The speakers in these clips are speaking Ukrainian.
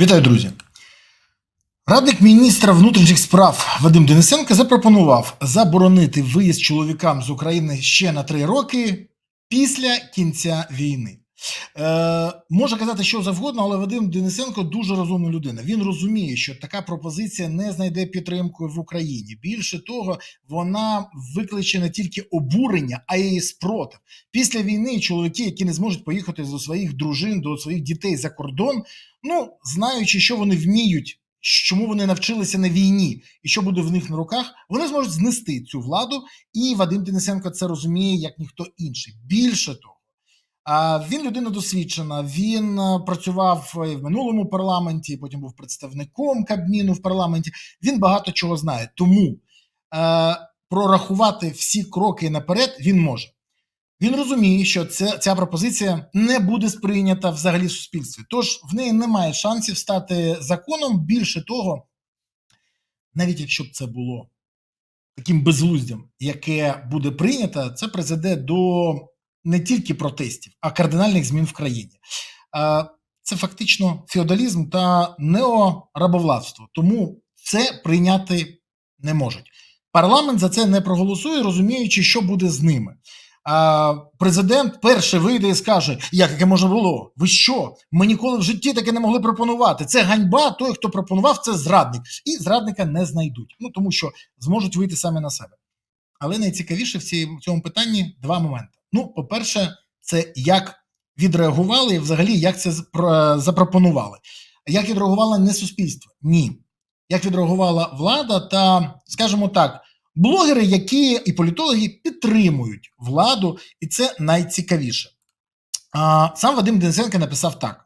Вітаю, друзі. Радник міністра внутрішніх справ Вадим Денисенко запропонував заборонити виїзд чоловікам з України ще на три роки після кінця війни. Е, може казати, що завгодно, але Вадим Денисенко дуже розумна людина. Він розуміє, що така пропозиція не знайде підтримку в Україні. Більше того, вона викличе не тільки обурення, а й спротив. Після війни чоловіки, які не зможуть поїхати до своїх дружин, до своїх дітей за кордон, ну знаючи, що вони вміють, чому вони навчилися на війні, і що буде в них на руках, вони зможуть знести цю владу. І Вадим Денисенко це розуміє як ніхто інший. Більше того. Він людина досвідчена. Він е, працював і в минулому парламенті, потім був представником Кабміну в парламенті. Він багато чого знає. Тому е, прорахувати всі кроки наперед він може. Він розуміє, що це, ця пропозиція не буде сприйнята взагалі в суспільстві. Тож в неї немає шансів стати законом. Більше того, навіть якщо б це було таким безглуздям, яке буде прийнято, це призведе до не тільки протестів, а кардинальних змін в країні. Це фактично феодалізм та неорабовладство. Тому це прийняти не можуть. Парламент за це не проголосує, розуміючи, що буде з ними. А президент перший вийде і скаже: як таке можна було? Ви що? Ми ніколи в житті таке не могли пропонувати. Це ганьба. Той, хто пропонував, це зрадник, і зрадника не знайдуть. Ну тому що зможуть вийти саме на себе. Але найцікавіше в цьому питанні два моменти. Ну, по-перше, це як відреагували і взагалі як це запропонували. Як відреагувало не суспільство? Ні. Як відреагувала влада та, скажімо так, блогери, які і політологи підтримують владу, і це найцікавіше. Сам Вадим Денисенко написав так: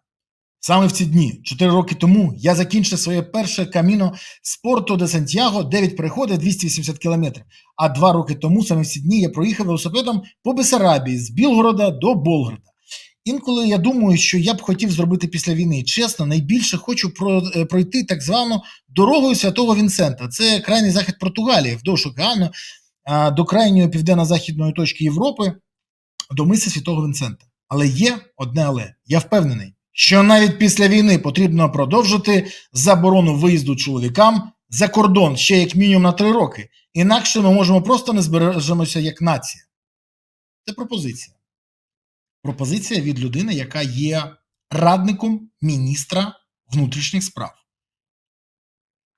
саме в ці дні, 4 роки тому, я закінчив своє перше каміно спорту де Сантьяго, 9 переходів, 280 кілометрів. А два роки тому, саме в ці дні, я проїхав велосипедом по Бесарабії з Білгорода до Болграда. Інколи я думаю, що я б хотів зробити після війни. Чесно, найбільше хочу е, пройти так звану дорогою святого Вінсента. Це крайній захід Португалії, вдовж океану, до крайньої південно-західної точки Європи, до миси Святого Вінсента. Але є одне але. Я впевнений, що навіть після війни потрібно продовжити заборону виїзду чоловікам за кордон ще як мінімум на три роки. Інакше ми можемо просто не збережемося як нація. Це пропозиція. Пропозиція від людини, яка є радником міністра внутрішніх справ.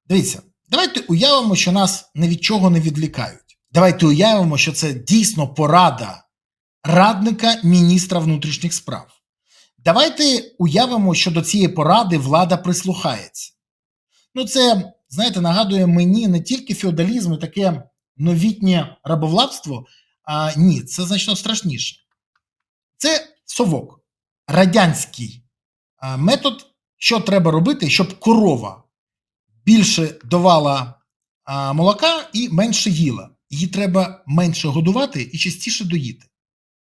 Дивіться, давайте уявимо, що нас ні від чого не відлікають. Давайте уявимо, що це дійсно порада радника міністра внутрішніх справ. Давайте уявимо, що до цієї поради влада прислухається. Ну, це, знаєте, нагадує мені не тільки феодалізм і таке новітнє рабовладство, а ні, це значно страшніше. Це совок, радянський метод, що треба робити, щоб корова більше давала молока і менше їла. Її треба менше годувати і частіше доїти.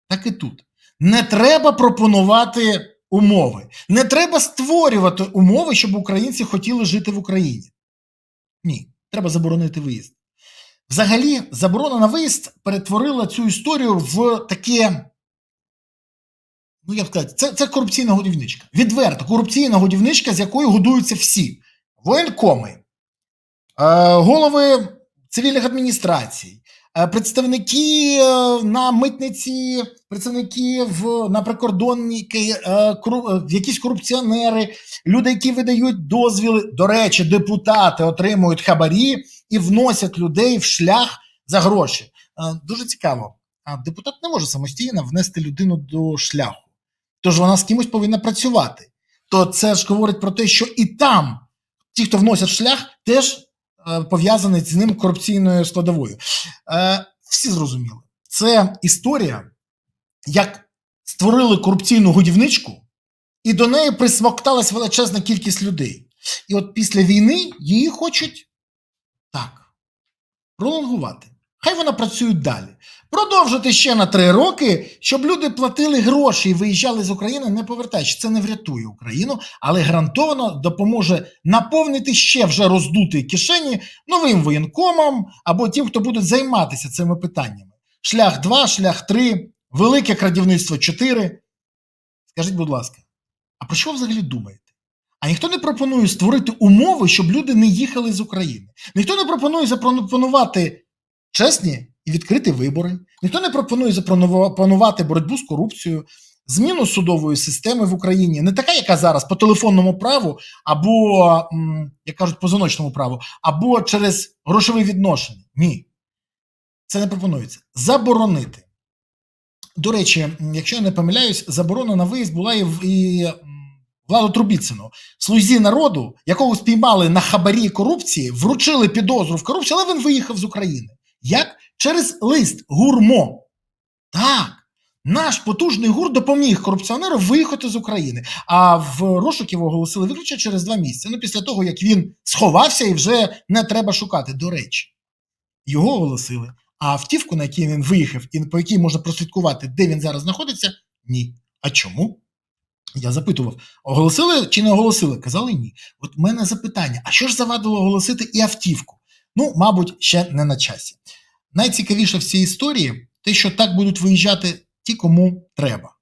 Так і тут. Не треба пропонувати умови. Не треба створювати умови, щоб українці хотіли жити в Україні. Ні, треба заборонити виїзд. Взагалі, заборона на виїзд перетворила цю історію в таке. Ну, як сказати, це, це корупційна годівничка. Відверто, корупційна годівничка, з якою годуються всі: воєнкоми, е, голови цивільних адміністрацій, представники е, на митниці, представники в, на прикордонники, е, е, якісь корупціонери, люди, які видають дозвіли. До речі, депутати отримують хабарі і вносять людей в шлях за гроші. Е, Дуже цікаво. А депутат не може самостійно внести людину до шляху. Тож вона з кимось повинна працювати. То це ж говорить про те, що і там ті, хто вносять шлях, теж е, пов'язані з ним корупційною складовою. Е, всі зрозуміли. Це історія, як створили корупційну годівничку, і до неї присмокталась величезна кількість людей. І от після війни її хочуть так пролонгувати. Хай вона працює далі. Продовжити ще на три роки, щоб люди платили гроші і виїжджали з України, не повертаючи. Це не врятує Україну, але гарантовано допоможе наповнити ще вже роздуті кишені новим воєнкомам або тим, хто буде займатися цими питаннями. Шлях 2, шлях 3, велике крадівництво 4. Скажіть, будь ласка, а про що ви взагалі думаєте? А ніхто не пропонує створити умови, щоб люди не їхали з України. Ніхто не пропонує запропонувати чесні і відкриті вибори. Ніхто не пропонує запропонувати боротьбу з корупцією, зміну судової системи в Україні, не така, яка зараз по телефонному праву, або, як кажуть, по заночному праву, або через грошові відношення. Ні. Це не пропонується. Заборонити. До речі, якщо я не помиляюсь, заборона на виїзд була і і Владу Трубіцину, слузі народу, якого спіймали на хабарі корупції, вручили підозру в корупції, але він виїхав з України. Як? Через лист гурмо. Так. Наш потужний гур допоміг корупціонеру виїхати з України. А в розшук його оголосили виключно через два місяці. Ну, після того, як він сховався і вже не треба шукати. До речі, його оголосили. А автівку, на якій він виїхав, і по якій можна прослідкувати, де він зараз знаходиться, ні. А чому? Я запитував, оголосили чи не оголосили? Казали ні. От в мене запитання: а що ж завадило оголосити і автівку? Ну, мабуть, ще не на часі. Найцікавіше в цій історії те, що так будуть виїжджати ті, кому треба.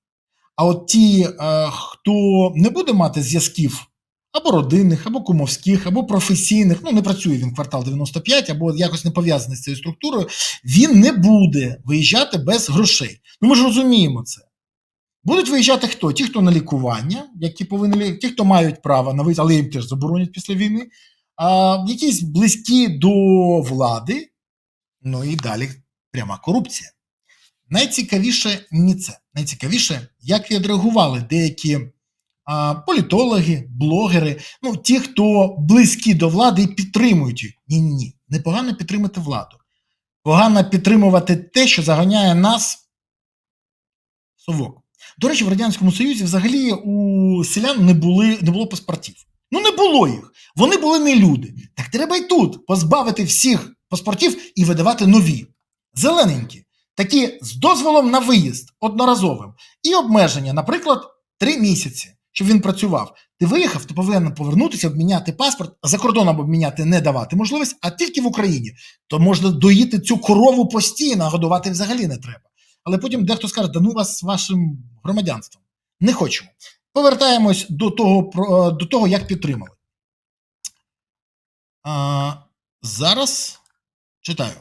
А от ті, е, хто не буде мати зв'язків або родинних, або кумовських, або професійних, ну не працює він квартал 95, або якось не пов'язаний з цією структурою, він не буде виїжджати без грошей. Ну ми ж розуміємо це. Будуть виїжджати хто? Ті, хто на лікування, які повинні ті, хто мають право на виїзд, але їм теж заборонять після війни, а, якісь близькі до влади, ну і далі пряма корупція. Найцікавіше не це. Найцікавіше, як відреагували деякі а, політологи, блогери, ну ті, хто близькі до влади і підтримують їх. Ні, ні. Непогано підтримати владу. Погано підтримувати те, що заганяє нас совок. До речі, в Радянському Союзі взагалі у селян не, були, не було паспортів. Ну, не було їх. Вони були не люди. Так треба й тут позбавити всіх паспортів і видавати нові, зелененькі, такі з дозволом на виїзд одноразовим. І обмеження, наприклад, три місяці, щоб він працював. Ти виїхав, ти повинен повернутися, обміняти паспорт, за кордоном обміняти не давати можливість, а тільки в Україні. То можна доїти цю корову постійно, а годувати взагалі не треба. Але потім дехто скаже, да ну вас з вашим громадянством. Не хочемо. Повертаємось до того, до того як підтримали. А, зараз читаю.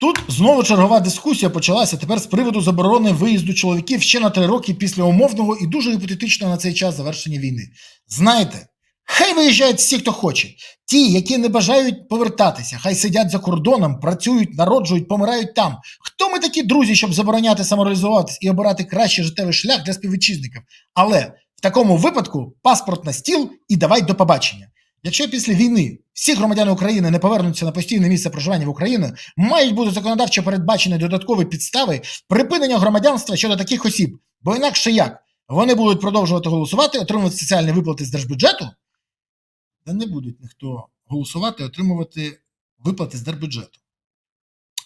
Тут знову чергова дискусія почалася тепер з приводу заборони виїзду чоловіків ще на три роки після умовного і дуже гіпотетичного на цей час завершення війни. Знаєте, хай виїжджають всі, хто хоче. Ті, які не бажають повертатися, хай сидять за кордоном, працюють, народжують, помирають там. Хто ми такі друзі, щоб забороняти самореалізуватись і обирати кращий життєвий шлях для співвітчизників? Але в такому випадку паспорт на стіл і давай до побачення. Якщо після війни всі громадяни України не повернуться на постійне місце проживання в Україні, мають бути законодавчо передбачені додаткові підстави припинення громадянства щодо таких осіб. Бо інакше як? Вони будуть продовжувати голосувати, отримувати соціальні виплати з держбюджету, та не будуть ніхто голосувати, отримувати виплати з держбюджету.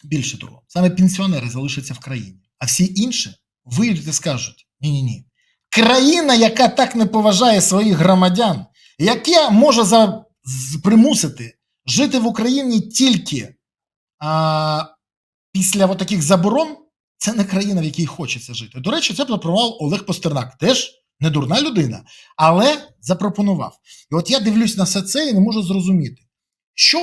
Більше того, саме пенсіонери залишаться в країні, а всі інші вийдуть і скажуть: ні-ні-ні. Країна, яка так не поважає своїх громадян, яка може за, примусити жити в Україні тільки а, після таких заборон, це не країна, в якій хочеться жити. До речі, це запропонував Олег Постернак. Теж не дурна людина, але запропонував. І от я дивлюсь на все це і не можу зрозуміти, що,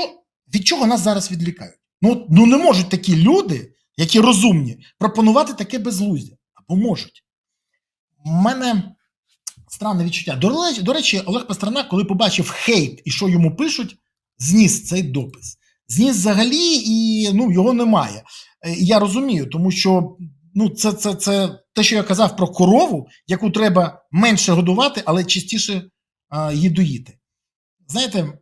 від чого нас зараз відлікають. Ну, ну не можуть такі люди, які розумні, пропонувати таке безглуздя. Або можуть. У мене странне відчуття. До, речі- Олег Пастернак, коли побачив хейт і що йому пишуть, зніс цей допис. Зніс взагалі, і ну, його немає. Е, Я розумію, тому що ну, це, це, це те, що я казав про корову, яку треба менше годувати, але частіше а, її доїти. Знаєте,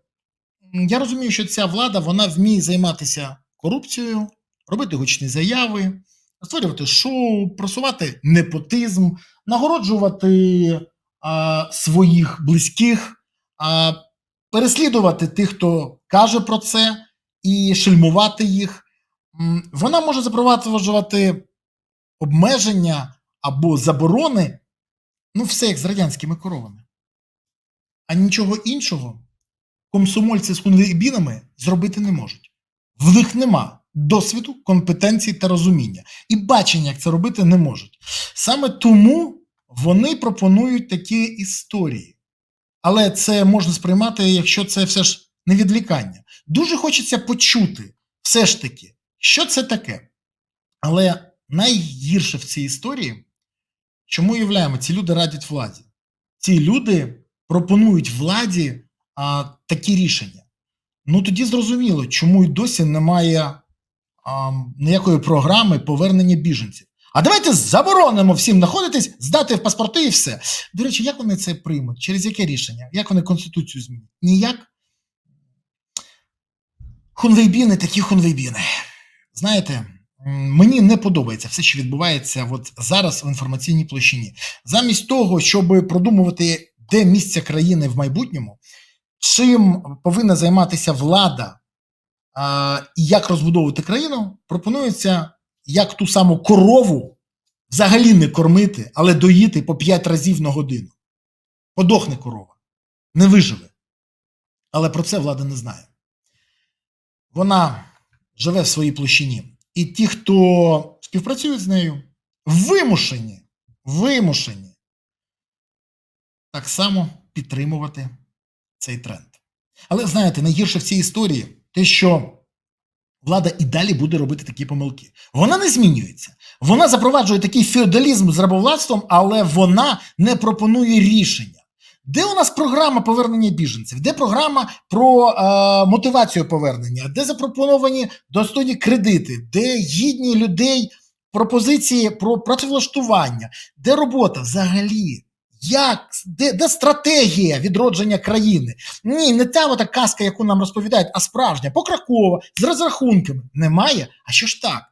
я розумію, що ця влада вона вміє займатися корупцією, робити гучні заяви, створювати шоу, просувати непотизм, нагороджувати а, своїх близьких, а, переслідувати тих, хто каже про це, і шельмувати їх. Вона може запроваджувати обмеження або заборони, ну, все як з радянськими коровами. А нічого іншого комсомольці з хунвейбінами зробити не можуть. В них нема досвіду, компетенції та розуміння. І бачення, як це робити, не можуть. Саме тому вони пропонують такі історії. але це можна сприймати, якщо це все ж не відвлікання. Дуже хочеться почути, все ж таки, що це таке. Але найгірше в цій історії, чому уявляємо, ці люди радять владі. Ці люди пропонують владі а, такі рішення. Ну тоді зрозуміло, чому й досі немає а, ніякої програми повернення біженців. А давайте заборонимо всім знаходитись, здати в паспорти і все. До речі, як вони це приймуть? Через яке рішення? Як вони конституцію змінять? Ніяк. Хунвейбіни такі хунвейбіни. Знаєте, мені не подобається все, що відбувається от зараз в інформаційній площині. Замість того, щоб продумувати, де місце країни в майбутньому, чим повинна займатися влада і як розбудовувати країну, пропонується як ту саму корову взагалі не кормити, але доїти по 5 разів на годину. Подохне корова, не виживе. Але про це влада не знає. Вона живе в своїй площині. І ті, хто співпрацюють з нею, вимушені, вимушені так само підтримувати цей тренд. Але знаєте, найгірше в цій історії те, що влада і далі буде робити такі помилки. Вона не змінюється. Вона запроваджує такий феодалізм з рабовладством, але вона не пропонує рішення. Де у нас програма повернення біженців? Де програма про е, мотивацію повернення? Де запропоновані достойні кредити? Де гідні людей пропозиції про працевлаштування? Де робота взагалі? Як де, де стратегія відродження країни? Ні, не та ота казка, яку нам розповідають, а справжня, покракова, з розрахунками. Немає. А що ж так?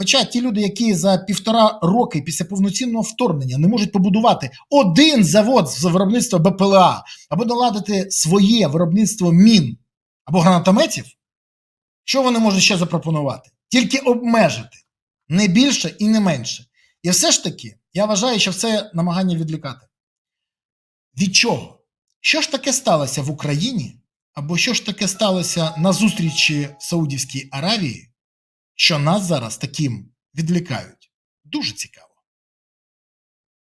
Хоча ті люди, які за півтора роки після повноцінного вторгнення не можуть побудувати один завод з виробництва БПЛА або наладити своє виробництво мін або гранатометів, що вони можуть ще запропонувати? Тільки обмежити не більше і не менше. І все ж таки, я вважаю, що це намагання відлікати. Від чого? Що ж таке сталося в Україні? Або що ж таке сталося на зустрічі в Саудівській Аравії, що нас зараз таким відлікають? Дуже цікаво.